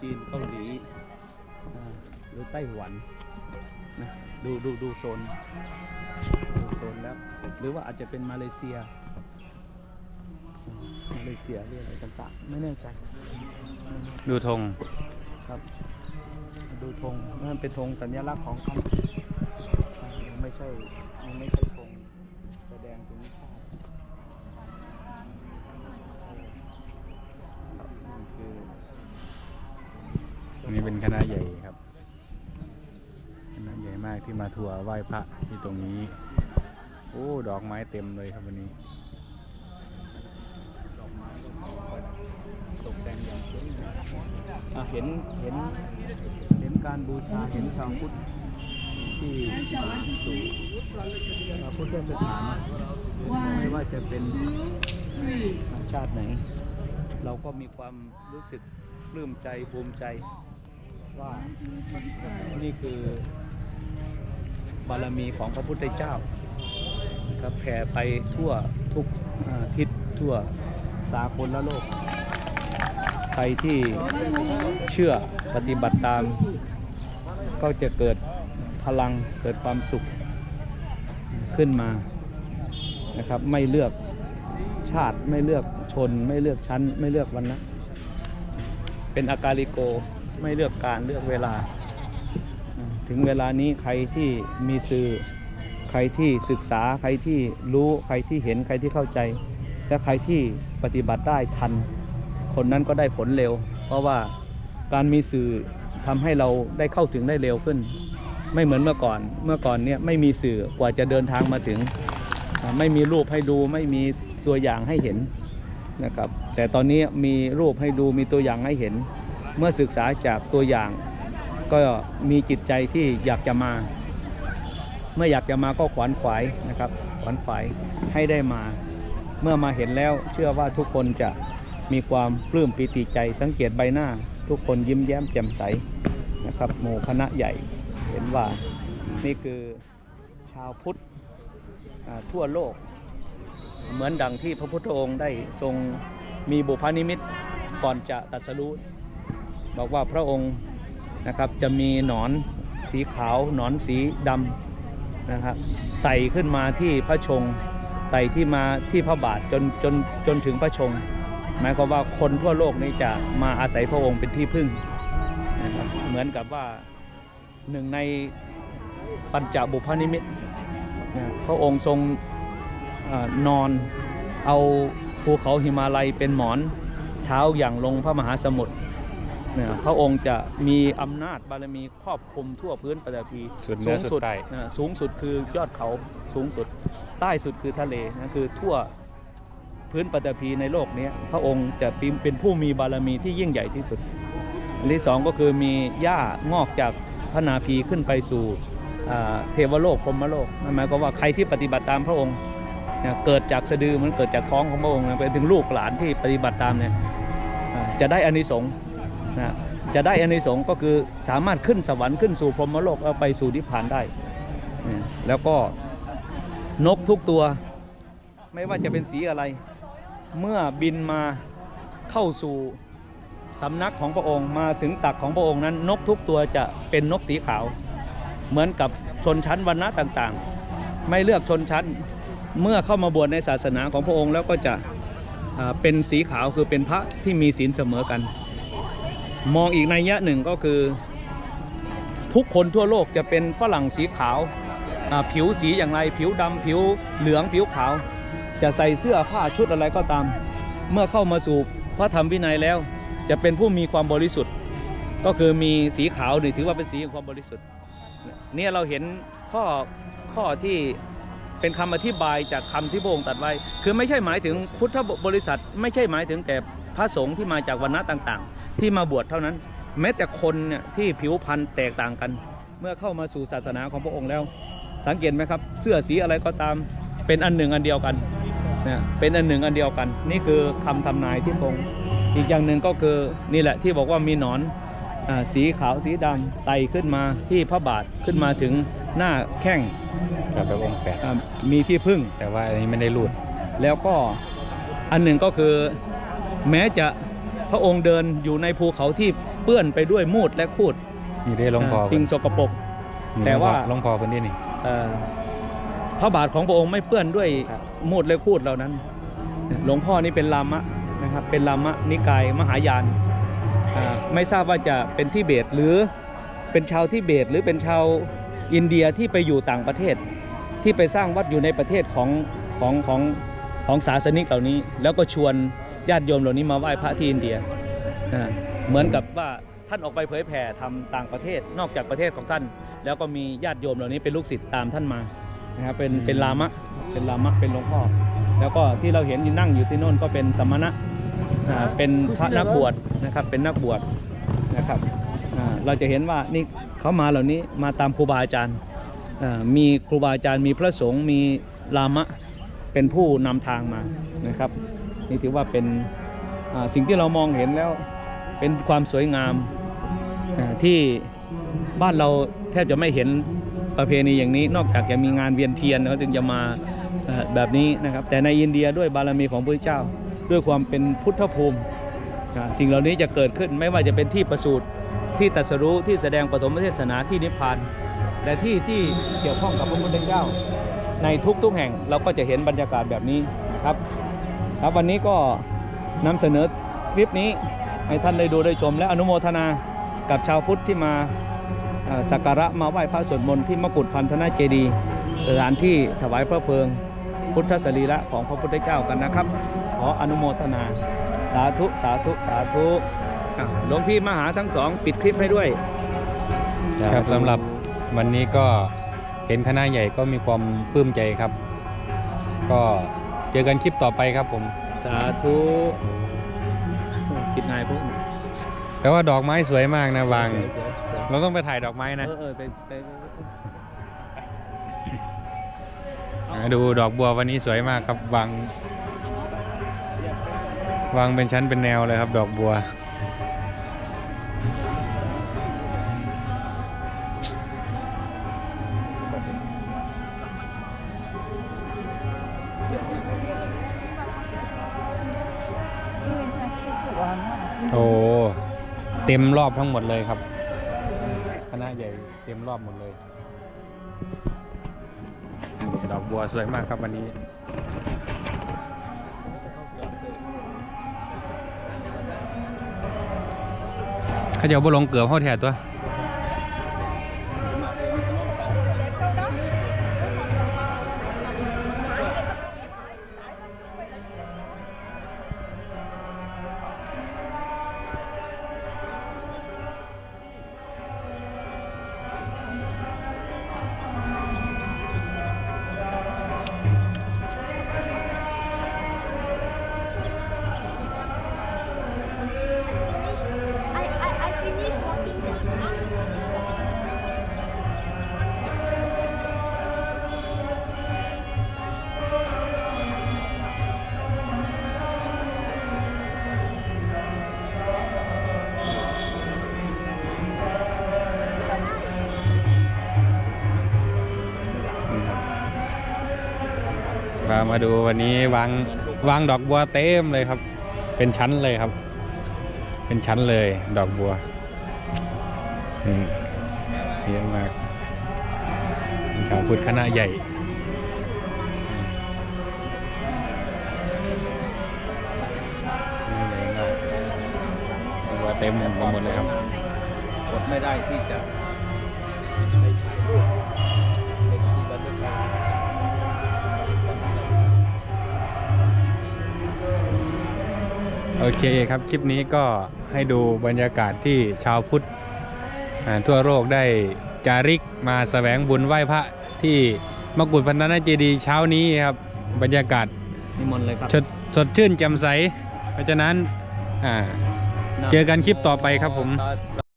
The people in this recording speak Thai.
จีนเกาหลีอ่าหรือไต้หวันนะดูดูดูโซนดูโซนแล้ว หรือว่าอาจจะเป็นมาเลเซียอืมมาเลเซียหรืออะไรต่างๆไม่แน่ใจดูธงครับ ดูธงนั่นเป็นธงสัญลักษณ์ของเขายังไม่ใช่ยังไม่ใช่ธงแสดงถึงชาติครับนี่คือ นี้เป็นคณะใหญ่ครับ คณะใหญ่มากที่มาทัวร์ไหว้พระที่ตรงนี้ โอ้ ดอกไม้เต็มเลยครับวันนี้ ดอกไม้ตกแต่งอย่างสวยงามเห็น เห็น เห็นการบูชา เห็นชาวพุทธที่สู่พระพุทธสถานไม่ว่าจะเป็นชาติไหน เราก็มีความรู้สึกปลื้มใจภูมิใจ ว่านี่คือบารมีของพระพุทธเจ้าครับแผ่ไปทั่วทุกทิศทั่วสากลละโลก ใครที่เชื่อปฏิบัติตาม ก็จะเกิดพลังเกิดความสุขขึ้นมานะครับไม่เลือกชาติไม่เลือกชน ไม่เลือกชั้น ไม่เลือกวันนะเป็นอากาลิโก ไม่เลือกการเลือกเวลา ถึงเวลานี้ใครที่มีสื่อ ใครที่ศึกษาใครที่รู้ใครที่เห็นใครที่เข้าใจ และใครที่ปฏิบัติได้ทัน คนนั้นก็ได้ผลเร็ว เพราะว่าการมีสื่อทำให้เราได้เข้าถึงได้เร็วขึ้น ไม่เหมือนเมื่อก่อนเมื่อก่อนเนี่ยไม่มีสื่อกว่าจะเดินทางมาถึง ไม่มีรูปให้ดูไม่มีตัวอย่างให้เห็นนะครับแต่ตอนนี้มีรูปให้ดูมีตัวอย่างให้เห็น เมื่อศึกษาจากตัวอย่าง ก็มีจิตใจที่อยากจะมา เมื่ออยากจะมาก็ขวนขวายนะครับ ขวนขวายให้ได้มา เมื่อมาเห็นแล้วเชื่อว่าทุกคนจะมีความปลื้มปิติใจสังเกตใบหน้า ทุกคนยิ้มแย้มแจ่มใสนะครับหมู่คณะใหญ่เห็นว่านี่คือชาวพุทธทั่วโลก เหมือนดังที่พระพุทธองค์ได้ทรงมีบุพนิมิตก่อนจะตรัสรู้ บอกว่าพระองค์นะครับจะมีหนอนสีขาวหนอนสีดำนะครับไต่ขึ้นมาที่พระชงไต่ที่มาที่พระบาทจนจนจนถึงพระชงหมายความว่าคนทั่วโลกนี้จะมาอาศัยพระองค์เป็นที่พึ่งนะครับเหมือนกับว่าหนึ่งในปัญจบุพนิมิตนะพระองค์ทรงอนอนเอาภูเขาหิมาลัยเป็นหมอนเท้าอย่างลงพระมหาสมุทร นะพระองค์จะมีอำนาจบารมีครอบคลุมทั่วพื้นปฐพีสุดเหนือสุดใต้นะสูงสุดคือยอดเขาสูงสุด ใต้สุดคือทะเลนะคือทั่วพื้นปฐพีในโลกนี้พระองค์จะเป็นเป็นผู้มีบารมีที่ยิ่งใหญ่ที่สุด อันที่สองก็คือมีหญ้างอกจากพระนาภีขึ้นไปสู่อ่าเทวโลกพรหมโลกนั่นหมายความว่าใครที่ปฏิบัติตามพระองค์เนี่ยเกิดจากสะดือมันเกิดจากท้องของพระองค์นะไปถึงลูกหลานที่ปฏิบัติตามเนี่ยอ่าจะได้อานิสงส์ นะจะได้อานิสงส์ก็คือสามารถขึ้นสวรรค์ขึ้นสู่พรหมโลกเอาไปสู่นิพพานได้นแล้วก็นกทุกตัว ไม่ว่าจะเป็นสีอะไร เมื่อบินมาเข้าสู่สำนักของพระองค์มาถึงตักของพระองค์นั้น นกทุกตัวจะเป็นนกสีขาว เหมือนกับชนชั้นวรรณะต่างๆ ไม่เลือกชนชั้นเมื่อเข้ามาบวชในศาสนาของพระองค์แล้วก็จะเป็นสีขาวคือเป็นพระที่มีศีลเสมอกัน มองอีกในยยะหนึ่งก็คือ ทุกคนทั่วโลกจะเป็นฝรั่งสีขาว ผิวสีอย่างไรผิวดำผิวเหลืองผิวขาว จะใส่เสื้อผ้าชุดอะไรก็ตาม เมื่อเข้ามาสู่พระธรรมวินัยแล้ว จะเป็นผู้มีความบริสุทธิ์ ก็คือมีสีขาวนี่ถือว่าเป็นสีของความบริสุทธิ์เนี่ยเราเห็นข้อข้อที่เป็นคำอธิบายจากคำที่พระองค์ตรัสไว้ คือไม่ใช่หมายถึงพุทธบริษัท ไม่ใช่หมายถึงแต่พระสงฆ์ที่มาจากวรรณะต่างๆ ที่มาบวชเท่านั้น แม้แต่คนเนี่ยที่ผิวพรรณแตกต่างกัน เมื่อเข้ามาสู่ศาสนาของพระองค์แล้ว สังเกตไหมครับ เสื้อสีอะไรก็ตามเป็นอันหนึ่งอันเดียวกันนะเป็นอันหนึ่งอันเดียวกัน นี่คือคำทำนายที่พระองค์อีกอย่างหนึ่งก็คือนี่แหละที่บอกว่ามีหนอนอาสีขาวสีดำไต่ขึ้นมาที่พระบาทขึ้นมาถึงหน้าแข้งกับพระองค์แปดอ่ามีที่พึ่งแต่ว่าอันนี้ไม่ได้รูด แล้วก็อันหนึ่งก็คือแม้จะ พระองค์เดินอยู่ในภูเขาที่ปื้อนไปด้วยมูดและคูดนี่ได้หลวงพ่ออ่าสิ่งสกปรกนี่แต่ว่าหลวงพ่อเพิ่นนี่นี่เอ่อพระบาทของพระองค์ไม่เปื้อนด้วยมูดและคูดเหล่านั้น หลวงพ่อนี่เป็นลามะนะครับเป็นลามะนิกายมหายานอ่าไม่ทราบว่าจะเป็นทิเบตหรือเป็นชาวทิเบตหรือเป็นชาวอินเดียที่ไปอยู่ต่างประเทศ ที่ไปสร้างวัดอยู่ในประเทศของของของของศาสนิกเหล่านี้ แล้วก็ชวน ญาติโยมเหล่านี้มาไหว้พระที่อินเดียอ่าเหมือนกับว่าท่านออกไปเผยแผ่ทำต่างประเทศนอกจากประเทศของท่าน แล้วก็มีญาติโยมเหล่านี้เป็นลูกศิษย์ตามท่านมานะครับเป็นเป็นลามะเป็นลามะเป็นหลวงพ่อแล้วก็ที่เราเห็นอยู่นั่งอยู่ที่โน่นก็เป็นสมณะอ่าเป็นพระนักบวชนะครับเป็นนักบวชนะครับอ่าเราจะเห็นว่านี่เขามาเหล่านี้มาตามครูบาอาจารย์อ่ามีครูบาอาจารย์มีพระสงฆ์มีลามะเป็นผู้นำทางมานะครับ นี่ถือว่าเป็นสิ่งที่เรามองเห็นแล้วเป็นความสวยงามที่บ้านเราแทบจะไม่เห็นประเพณีอย่างนี้ นอกจากจะมีงานเวียนเทียนเขาถึงจะมาแบบนี้นะครับ แต่ในอินเดียด้วยบารมีของพระเจ้า ด้วยความเป็นพุทธภูมิสิ่งเหล่านี้จะเกิดขึ้นไม่ว่าจะเป็นที่ประสูติที่ตัสรู้ที่แสดงปฐมเทศนาที่นิพพานและที่ที่เกี่ยวข้องกับพระพุทธเจ้า ในทุกๆแห่งเราก็จะเห็นบรรยากาศแบบนี้นะครับ ครับวันนี้ก็นำเสนอคลิปนี้ให้ท่านได้ดูได้ชม และอนุโมทนากับชาวพุทธที่มาเอ่อสักการะมาไหว้พระสวดมนต์ที่มกุฏพันธนาเจดีย์สถานที่ถวายพระเพลิง พุทธสรีระของพระพุทธเจ้ากันนะครับ ขออนุโมทนา สาธุสาธุสาธุอะหลวงพี่มหาทั้งสองปิดคลิปให้ด้วย ครับสำหรับวันนี้ก็เห็นคณะใหญ่ก็มีความปลื้มใจครับ ก็ เจอกันคลิปต่อไปครับผม สาธุคิดง่ายพวกแต่ว่าดอกไม้สวยมากนะวางสวยๆๆเราต้องไปถ่ายดอกไม้นะ เออเออไปไปอ่าดูดอกบัววันนี้สวยมากครับวาง วางเป็นชั้นเป็นแนวเลยครับ ดอกบัว โอ้เต็มรอบทั้งหมดเลยครับคณะใหญ่เต็มรอบหมดเลยดอกบัวสวยมากครับวันนี้เขาจะเอาบลงเกือบเข้าแถวตัว มาดูวันนี้วางวางดอกบัวเต็มเลยครับ เป็นชั้นเลยครับ เป็นชั้นเลยดอกบัวนี่เยอะมากชาวพุทธคณะใหญ่นี่ใหญ่มากดอกบัวเต็มหมดเลยครับอดไม่ได้ที่จะ โอเคครับ คลิปนี้ก็ให้ดูบรรยากาศที่ชาวพุทธอ่าทั่วโลกได้จาริกมาแสวงบุญไหว้พระที่มกุฏพันธนาเจดีย์เช้านี้ครับ บรรยากาศนิมนต์เลยครับสดสดชื่นแจ่มใส เพราะฉะนั้นอ่าเจอกันคลิปต่อไปครับผมตัสสะ